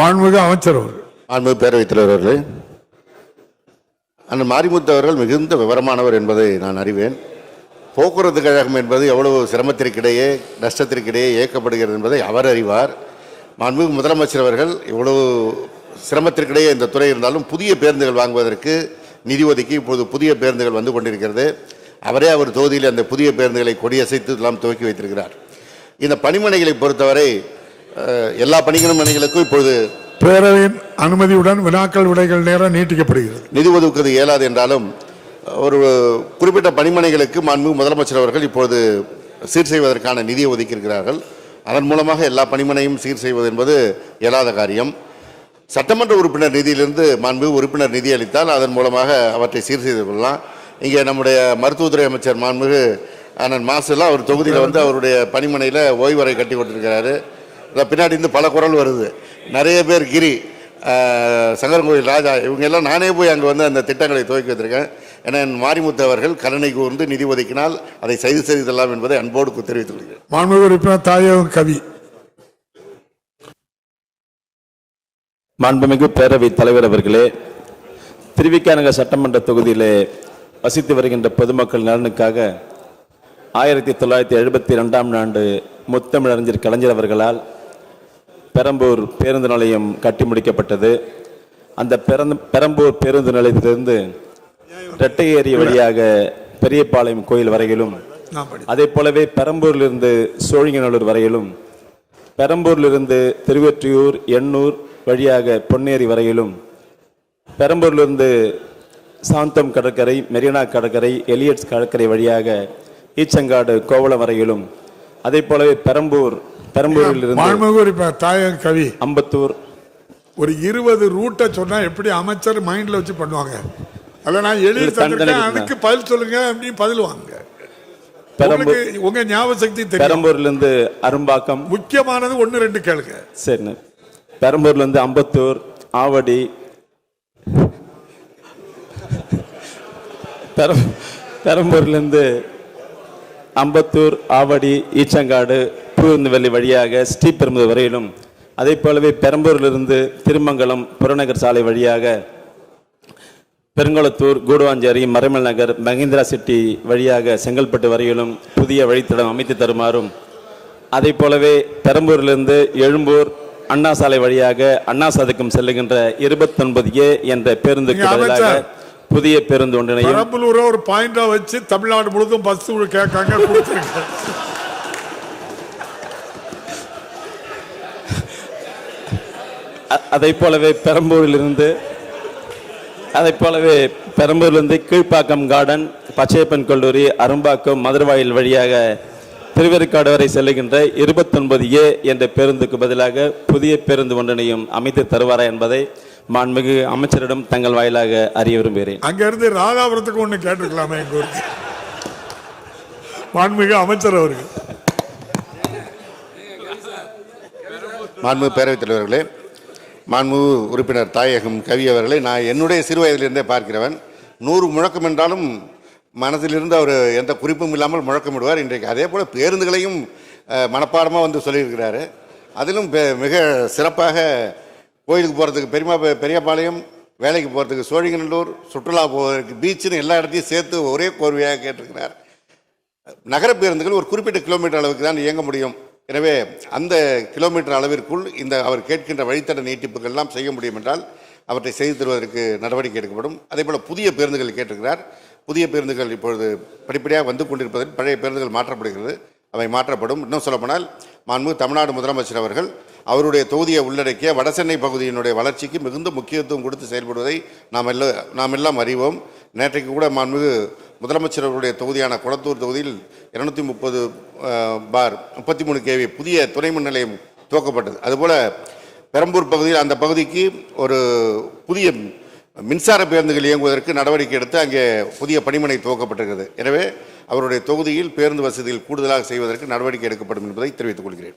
மாண்புமிகு அமைச்சர் அவர்கள். மாண்பு பேரவைத் தலைவர் அவர்களே அண்ணன் மாரிமுத்து அவர்கள் மிகுந்த விவரமானவர் என்பதை நான் அறிவேன். போக்குவரத்து கழகம் என்பது எவ்வளவு சிரமத்திற்கிடையே நஷ்டத்திற்கிடையே இயக்கப்படுகிறது என்பதை அவர் அறிவார். மாண்புமிகு முதலமைச்சர் அவர்கள் இவ்வளவு சிரமத்திற்கிடையே இந்த துறை இருந்தாலும் புதிய பேருந்துகள் வாங்குவதற்கு நிதி ஒதுக்கி இப்போது புதிய பேருந்துகள் வந்து கொண்டிருக்கிறது. அவரே அவர் தொகுதியில் அந்த புதிய பேருந்துகளை கொடியசைத்து எல்லாம் துவக்கி வைத்திருக்கிறார். இந்த பணிமனைகளை பொறுத்தவரை எல்லா பணிமனைகளுக்கும் இப்பொழுது பேரவையின் அனுமதியுடன் வினாக்கள் விடைகள் நேரம் நீட்டிக்கப்படுகிறது. நிதி ஒதுக்குவது இயலாது என்றாலும் ஒரு குறிப்பிட்ட பணிமனைகளுக்கு மாண்பு முதலமைச்சர் அவர்கள் இப்பொழுது சீர் செய்வதற்கான நிதியை ஒதுக்கியிருக்கிறார்கள். அதன் மூலமாக எல்லா பணிமனையும் சீர் செய்வது என்பது இயலாத காரியம். சட்டமன்ற உறுப்பினர் நிதியிலிருந்து மாண்பு உறுப்பினர் நிதி அளித்தால் அதன் மூலமாக அவற்றை சீர் செய்து கொள்ளலாம். இங்கே நம்முடைய மருத்துவத்துறை அமைச்சர் மாண்புமிகு அண்ணன் மாசுலாம் அவர் தொகுதியில் வந்து அவருடைய பணிமனையில் ஓய்வறை கட்டி கொண்டிருக்கிறாரு இதை பின்னாடி இருந்து பல குரல் வருது. நிறைய பேர் கிரி ஆஹ், சங்கரன்கோவில் ராஜா இவங்க எல்லாம் நானே போய் அங்கே வந்து அந்த திட்டங்களை துவக்கி வைத்திருக்கேன் ஏன்னா என் மாரிமுத்து அவர்கள் கருணை கூர்ந்து நிதி ஒதுக்கினால் அதை செய்து செய்தெல்லாம் என்பதை அன்போடு தெரிவித்துக் கொள்கிறேன். மாண்புமிகு உறுப்பினர் தாயகம் கவி. மாண்புமிகு பேரவைத் தலைவர் அவர்களே திருவிக்காநகர் சட்டமன்ற தொகுதியிலே வசித்து வருகின்ற பொதுமக்கள் நலனுக்காக ஆயிரத்தி தொள்ளாயிரத்தி எழுபத்தி ரெண்டாம் ஆண்டு முத்தமிழறிஞர் கலைஞர் அவர்களால் பெரம்பூர் பேருந்து நிலையம் கட்டி முடிக்கப்பட்டது. அந்த பெரந்த பெரம்பூர் பேருந்து நிலையத்திலிருந்து இரட்டை ஏரி வழியாக பெரியபாளையம் கோயில் வரையிலும் அதே போலவே பெரம்பூரிலிருந்து சோழிங்கநல்லூர் வரையிலும் பெரம்பூரிலிருந்து திருவொற்றியூர் எண்ணூர் வழியாக பொன்னேரி வரையிலும் பெரம்பூரிலிருந்து சாந்தம் கடற்கரை மெரினா கடற்கரை எலியட்ஸ் கடற்கரை வழியாக ஈச்சங்காடு கோவளம் வரையிலும் அதே போலவே பெரம்பூர் பெரம்பூரிலிருந்து மாண்புமிகு உறுப்பினர் தாயகம் கவி. அம்பத்தூர். ஒரு இருபது ரூட்டை சொன்னா எப்படி அமைச்சர் மைண்ட்ல வச்சு பண்ணுவாங்க? அதை நான் எழுதி தந்திருக்கேன். அதுக்கு பதில் சொல்லுங்க அப்படின்னு பதில் வாங்க உங்க ஞாபக சக்தி தெரியும். பெரம்பூர்லேருந்து அரும்பாக்கம். முக்கியமானது ஒன்னு ரெண்டு கேளுங்க. சரிண்ணே. பெரம்பூர்லேருந்து அம்பத்தூர் ஆவடி. பெரம் பெரம்பூர்லேருந்து அம்பத்தூர் ஆவடி ஈச்சங்காடு. பூந்தவெளி வழியாக ஸ்ரீபெரும்புதூர் வரையிலும் அதே போலவே பெரம்பூரிலிருந்து திருமங்கலம் புறநகர் சாலை வழியாக பெருங்குளத்தூர் கூடுவாஞ்சேரி மறைமல் நகர் மகேந்திரா சிட்டி வழியாக செங்கல்பட்டு வரையிலும் புதிய வழித்தடம் அமைத்து தருமாறும் அதே போலவே பெரம்பூரிலிருந்து எழும்பூர் அண்ணா சாலை வழியாக அண்ணா சதுக்கம் செல்லுகின்ற இருபத்தொன்பது ஏ என்ற பேருந்துக்கு பதிலாக. புதிய பேருந்து பெரம்பலூரை ஒரு பாயிண்டா வச்சு தமிழ்நாடு முழுதும் பஸ் கேட்காங்க கொடுத்துருங்க அ- அதைப் போலவே பெரம்பூரிலிருந்து அதைப் போலவே பெரம்பூரிலிருந்து கீழ்ப்பாக்கம் கார்டன் பச்சையப்பன் கல்லூரி அரும்பாக்கம் மதுரவாயில் வழியாக திருவேற்காடு வரை செல்லுகின்ற இருபத்தொன்பது ஏ என்ற பேருந்துக்கு பதிலாக புதிய பேருந்து ஒன்றினையும் அமைத்து தருவாரா என்பதை மாண்புமிகு அமைச்சரிடம் தங்கள் வாயிலாக அறிய விரும்புகிறேன். அங்க இருந்து ராதாபுரத்துக்கு ஒண்ணு கேட்டிருக்கலாமே எங்க ஊருக்கு. மாண்புமிகு அமைச்சர் அவர்கள். மாண்பு பேரவைத் தலைவர்களே மாண்பு உறுப்பினர் தாயகம் கவி அவர்களை நான் என்னுடைய சிறு வயதிலிருந்தே பார்க்கிறவன். நூறு முழக்கம் என்றாலும் மனதிலிருந்து அவர் எந்த குறிப்பும் இல்லாமல் முழக்கமிடுவார். இன்றைக்கு அதே போல் பேருந்துகளையும் மனப்பாடமாக வந்து சொல்லியிருக்கிறாரு. அதிலும் பெ- மிக சிறப்பாக கோயிலுக்கு போகிறதுக்கு பெரியமா பெரியபாளையம் வேலைக்கு போகிறதுக்கு சோழிங்கநல்லூர் சுற்றுலா போவதற்கு பீச்சுன்னு எல்லா இடத்தையும் சேர்த்து ஒரே கோர்வையாக கேட்டிருக்கிறார். நகர பேருந்துகள் ஒரு குறிப்பிட்ட கிலோமீட்டர் அளவுக்கு தான் இயங்க முடியும். எனவே அந்த கிலோமீட்டர் அளவிற்குள் இந்த அவர் கேட்கின்ற வழித்தட நீட்டிப்புகள்லாம் செய்ய முடியும் என்றால் அவற்றை செய்து தருவதற்கு நடவடிக்கை எடுக்கப்படும். அதே போல் புதிய பேருந்துகள் கேட்டிருக்கிறார். புதிய பேருந்துகள் இப்பொழுது படிப்படியாக வந்து கொண்டிருப்பதில் பழைய பேருந்துகள் மாற்றப்படுகிறது. அவை மாற்றப்படும். இன்னும் சொல்லப்போனால் மாண்பு தமிழ்நாடு முதலமைச்சர் அவர்கள் அவருடைய தொகுதியை உள்ளடக்கிய வடசென்னை பகுதியினுடைய வளர்ச்சிக்கு மிகுந்த முக்கியத்துவம் கொடுத்து செயல்படுவதை நாம் எல்லாம் நாம் எல்லாம் அறிவோம். நேற்றைக்கு கூட மாண்புமிகு முதலமைச்சர் அவருடைய தொகுதியான குளத்தூர் தொகுதியில் இருநூத்தி முப்பது பார் முப்பத்தி மூணு கேவி புதிய துணைமின் நிலையம் துவக்கப்பட்டது. அதுபோல் பெரம்பூர் பகுதியில் அந்த பகுதிக்கு ஒரு புதிய மின்சார பேருந்துகள் இயங்குவதற்கு நடவடிக்கை எடுத்து அங்கே புதிய பணிமனை துவக்கப்பட்டிருக்கிறது. எனவே அவருடைய தொகுதியில் பேருந்து வசதிகள் கூடுதலாக செய்வதற்கு நடவடிக்கை எடுக்கப்படும் என்பதை தெரிவித்துக் கொள்கிறேன்.